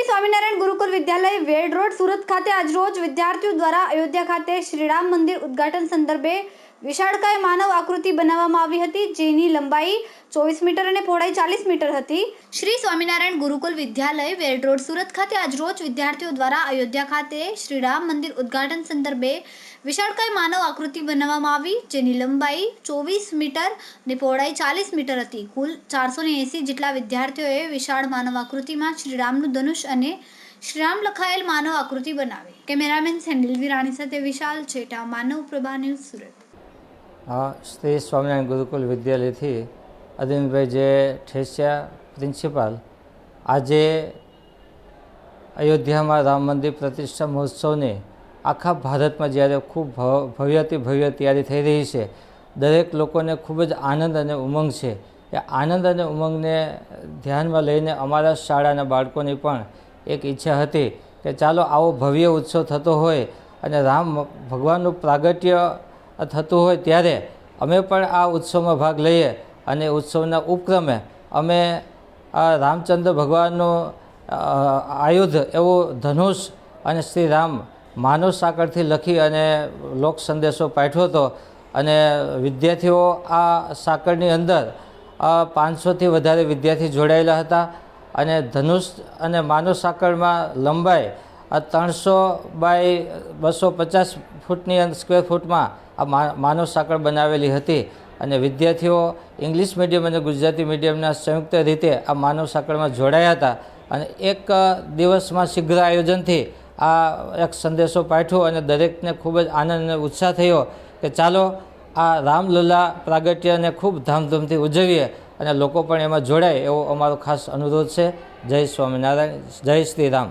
Swaminarayan Gurukul Vidyalaya Ved road Surat ખાતે આજરોજ વિદ્યાર્થીઓ દ્વારા અયોધ્યા ખાતે શ્રીરામ મંદિર ઉદ્ઘાટન સંદર્ભે વિશાળકાય માનવ આકૃતિ બનાવવામાં આવી હતી, જેની લંબાઈ ચોવીસ મીટર અને પહોળાઈ ચાલીસ મીટર હતી. શ્રી સ્વામિનારાયણ ગુરુકુલ વિદ્યાલય વેડ રોડ સુરત ખાતે આજરોજ વિદ્યાર્થીઓ દ્વારા અયોધ્યા ખાતે શ્રીરામ મંદિર ઉદ્ઘાટન સંદર્ભે વિશાળકાય માનવ આકૃતિ બનાવવામાં આવી, જેની લંબાઈ ચોવીસ મીટર અને પહોળાઈ ચાલીસ મીટર હતી. કુલ ચારસો એંસી જેટલા વિદ્યાર્થીઓએ વિશાળ માનવ આકૃતિમાં શ્રીરામનું ધનુષ અને શ્રીરામ લખાયેલ માનવ આકૃતિ બનાવી. કેમેરામેન સેન્ડિલ વિરાણી સાથે વિશાલ છેટા, માનવ પ્રભા ન્યૂઝ સુરત. શ્રી સ્વામિનારાયણ ગુરુકુલ વિદ્યાલયથી અરવિંદભાઈ જે ઠેસિયા પ્રિન્સિપાલ, આજે અયોધ્યામાં રામ મંદિર પ્રતિષ્ઠા મહોત્સવની આખા ભારતમાં જ્યારે ખૂબ ભ- ભવ્યથી ભવ્ય તૈયારી થઈ રહી છે, દરેક લોકોને ખૂબ જ આનંદ અને ઉમંગ છે. એ આનંદ અને ઉમંગને ધ્યાનમાં લઈને અમારા શાળાના બાળકોની પણ એક ઈચ્છા હતી કે ચાલો આવો ભવ્ય ઉત્સવ થતો હોય અને રામ ભગવાનનું પ્રાગટ્ય થતું હોય ત્યારે અમે પણ આ ઉત્સવમાં ભાગ લઈએ અને ઉત્સવના ઉપક્રમે અમે આ રામચંદ્ર ભગવાનનું આયુધ એવું ધનુષ અને શ્રી રામ માનવ સાંકળથી લખી અને લોક સંદેશો પાઠવ્યો હતો. અને વિદ્યાર્થીઓ આ સાંકળની અંદર પાંચસોથી વધારે વિદ્યાર્થી જોડાયેલા હતા અને ધનુષ અને માનવ સાંકળમાં લંબાઈ આ ત્રણસો બાય બસો પચાસ ફૂટની સ્ક્વેર ફૂટમાં આ માનવ સાંકળ બનાવેલી હતી. અને વિદ્યાર્થીઓ ઇંગ્લિશ મીડિયમ અને ગુજરાતી મીડિયમના સંયુક્ત રીતે આ માનવ સાંકળમાં જોડાયા હતા. અને એક દિવસમાં શીઘ્ર આયોજનથી આ એક સંદેશો પાઠવો અને દરેકને ખૂબ જ આનંદ અને ઉત્સાહ થયો કે ચાલો આ રામલલ્લા પ્રાગટ્યને ખૂબ ધામધૂમથી ઉજવીએ અને લોકો પણ એમાં જોડાય એવો અમારો ખાસ અનુરોધ છે. જય સ્વામિનારાયણ, જય શ્રી રામ.